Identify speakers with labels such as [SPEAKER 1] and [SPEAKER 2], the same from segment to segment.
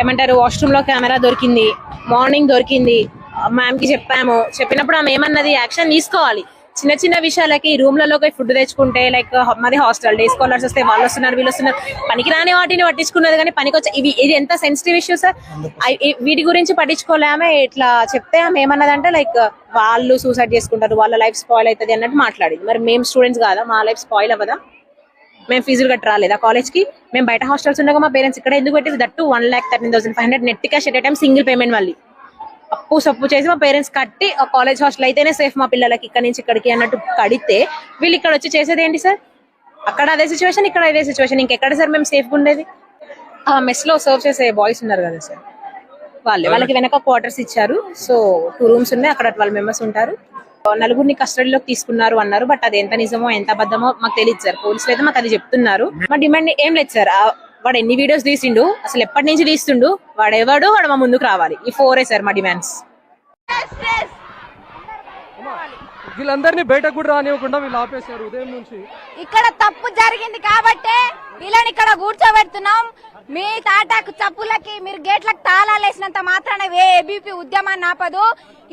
[SPEAKER 1] ఏమంటారు వాష్రూమ్లో కెమెరా దొరికింది మార్నింగ్ దొరికింది మ్యామ్కి చెప్పాము. చెప్పినప్పుడు ఆమె ఏమన్నది యాక్షన్ తీసుకోవాలి. చిన్న చిన్న విషయాలకి రూమ్లలోకి ఫుడ్ తెచ్చుకుంటే లైక్ మాది హాస్టల్ డే స్కాలర్స్ వస్తే వాళ్ళు వస్తున్నారు వీళ్ళు వస్తున్నారు. పనికి రాని వాటిని పట్టించుకున్నది కానీ పనికొచ్చే ఇవి ఇది ఎంత సెన్సిటివ్ ఇష్యూ సార్ వీటి గురించి పట్టించుకోలే ఆమె ఇట్లా చెప్తే ఆమె ఏమన్నదంటే లైక్ వాళ్ళు సూసైడ్ చేసుకుంటారు వాళ్ళ లైఫ్ స్పాయిల్ అవుతుంది అన్నట్టు మాట్లాడింది. మరి మేము స్టూడెంట్స్ కాదా? మా లైఫ్ స్పాయిల్ అవ్వదా? మేము ఫీజులు కట్టి రాలేదా. కాలేజ్కి మేము బయట హాస్టల్స్ ఉండగా మా పేరెంట్స్ ఇక్కడ ఎందుకు పెట్టేది that one lakh thirteen thousand five hundred net cash at time single payment మళ్ళీ. అప్పు సప్పు చేసి మా పేరెంట్స్ కట్టి ఆ కాలేజ్ హాస్టల్ అయితేనే సేఫ్ మా పిల్లలకి ఇక్కడ నుంచి ఇక్కడికి అన్నట్టు కడితే వీళ్ళు ఇక్కడ వచ్చి చేసేది ఏంటి సార్? అక్కడ అదే సిచ్యువేషన్ ఇక్కడ అదే సిచ్యువేషన్ ఇంకెక్కడ సార్ మేము సేఫ్గా ఉండేది? ఆ మెస్లో సర్వ్ చేసే బాయ్స్ ఉన్నారు కదా సార్. వాళ్ళే వాళ్ళకి వెనక క్వార్టర్స్ ఇచ్చారు. సో టూ రూమ్స్ ఉన్నాయి. అక్కడ ట్వెల్వ్ మెంబర్స్ ఉంటారు. నలుగురిని కస్టడీలోకి తీసుకున్నారు అన్నారు బట్ అది ఎంత నిజమో ఎంత అబద్ధమో మాకు తెలియదు సార్. పోలీసులు అయితే మాకు అది చెప్తున్నారు. మా డిమాండ్ ఏం లేదు సార్. వాడు ఎన్ని వీడియోస్ తీసిండు అసలు ఎప్పటి నుంచి తీస్తుండు వాడు ఎవడు వాడు మా ముందుకు రావాలి. ఈ ఫోరే సార్ మా డిమాండ్స్.
[SPEAKER 2] వీళ్ళందరినీ బయటకు కూడా రానివ్వకుండా వీళ్ళు ఆపేశారు ఉదయం నుంచి.
[SPEAKER 3] ఇక్కడ తప్పు జరిగింది కాబట్టే వీళ్ళని ఇక్కడ కూర్చోబెడుతున్నాం. మీ తాటాకు చప్పులకి మీరు గేట్లకు తాళాలు వేసినంత మాత్రాన ఏ ఏబీపీ ఉద్యమాన్ని ఆపదు.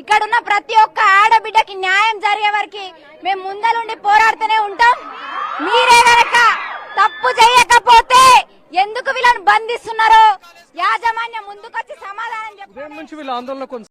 [SPEAKER 3] ఇక్కడ ఉన్న ప్రతి ఒక్క ఆడబిడ్డకి న్యాయం జరిగే వరకు మేము ముందలుండి పోరాడుతూనే ఉంటాం. మీరే గనక తప్పు చేయకపోతే ఎందుకు వీళ్ళని బంధిస్తున్నారో? యాజమాన్యం ముందుకొచ్చి సమాధానం చెప్ప
[SPEAKER 2] ఉదయం నుంచి వీళ్ళ ఆందోళన